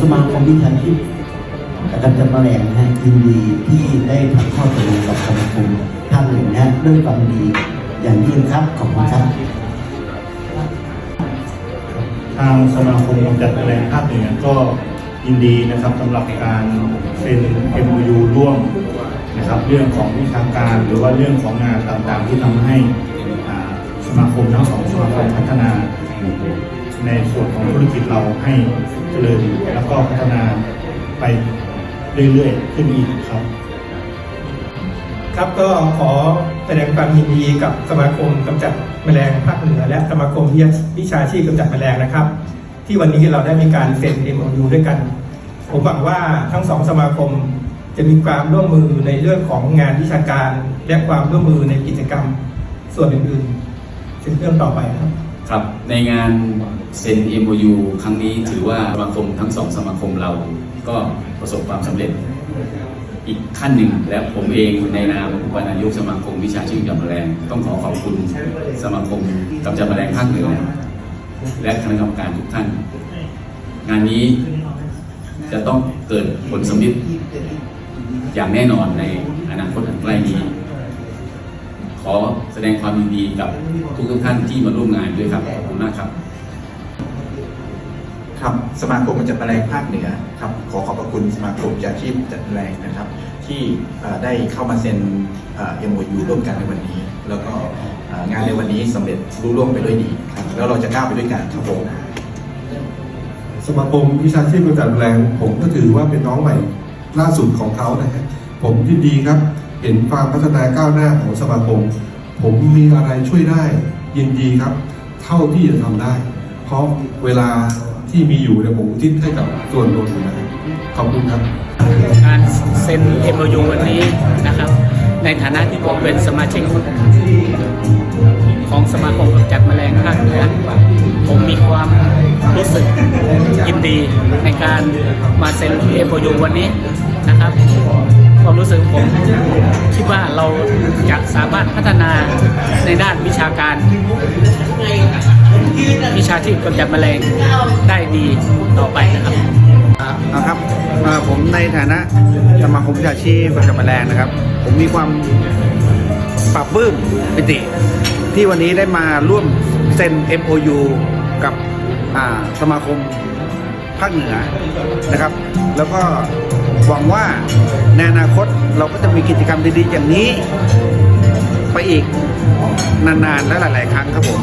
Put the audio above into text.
สมาคมวิชาชีพกำจัดแมลงนะฮะยินดีที่ได้ทำข้อเสนอกับสมาคมท่านหนึ่งนะฮะด้วยความดีอย่างยิ่งครับขอบคุณครับ ทางสมาคมกำจัดแมลงภาคเหนือก็ยินดีนะครับสำหรับการเซ็น MOU ร่วมนะครับเรื่องของวิชาการหรือว่าเรื่องของงานต่างๆ ที่ทำให้สมาคมทั้งสองสมาคมพัฒนา ในส่วนของธุรกิจเราให้เจริญแล้วก็พัฒนาไปเรื่อยๆขึ้นอีกครับ ครับก็ขอแสดงความยินดีกับสมาคมกำจัดแมลงภาคเหนือ และสมาคมวิชาชีพกำจัดแมลงนะครับ ที่วันนี้เราได้มีการเซ็น MOU ด้วยกัน ผมหวังว่าทั้งสองสมาคมจะมีความร่วมมือในเรื่องของงานวิชาการ และความร่วมมือในกิจกรรมส่วนอื่นๆเป็นเรื่องต่อไปครับ ครับในงานเซ็น MOU ครั้งนี้ถือว่าสมาคมทั้งสองสมาคมเราก็ประสบความสำเร็จอีกขั้นหนึ่งและผมเองในนามอุปนายกสมาคมวิชาชีพกำจัดแมลงต้องขอขอบคุณสมาคมกำจัดแมลงภาคเหนือและคณะกรรมการทุกท่าน งานนี้จะต้องเกิดผลสำลิดอย่างแน่นอนในอนาคตอันใกล้นี้ ขอแสดงความยินดีกับทุกทุกๆท่านที่มาร่วมงานด้วยครับขอบคุณมากครับ ครับสมาคมจัดแมลงภาคเหนือครับขอขอบพระคุณสมาคมจัดชีพจัดแมลงนะครับ ที่เอ่อได้เข้ามาเซ็นเอ็มโอยูร่วมกันในวันนี้ แล้วก็เอ่องานในวันนี้สำเร็จรุ่ร่วงไปด้วยดีครับแล้วเราจะก้าวไปด้วยกันครับผมสมาคมวิชาชีพกำจัดแมลงผมก็ถือว่าเป็นน้องใหม่ล่าสุดของเขานะฮะผมยินดีครับ เห็นความพัฒนาก้าวหน้าของสมาคม ผมมีอะไรช่วยได้ยินดีครับ เท่าที่จะทำได้ เพราะเวลาที่มีอยู่เนี่ยผมทิศให้กับส่วนรวมอยู่นะครับขอบคุณครับ การเซ็น MOU วันนี้นะครับ ในฐานะที่ผมเป็นสมาชิกของสมาคมกำจัดแมลงภาคเหนือผมมีความรู้สึกยินดีในการมาเซ็น MOU วันนี้นะครับ ความรู้สึกผม คิดว่าเราจะสามารถพัฒนาในด้านวิชาการวิชาชีพกำจัดแมลงได้ดีต่อไปนะครับนะครับผมในฐานะสมาคมวิชาชีพกำจัดแมลงนะครับ ผมมีความปรับปื้มปิติ ที่วันนี้ได้มาร่วมเซ็น MOU กับสมาคมภาคเหนือนะครับ แล้วก็ หวังว่าในอนาคตเราก็จะมีกิจกรรมดีๆอย่างนี้ ไปอีกนานๆและหลาย ๆ ครั้งครับผม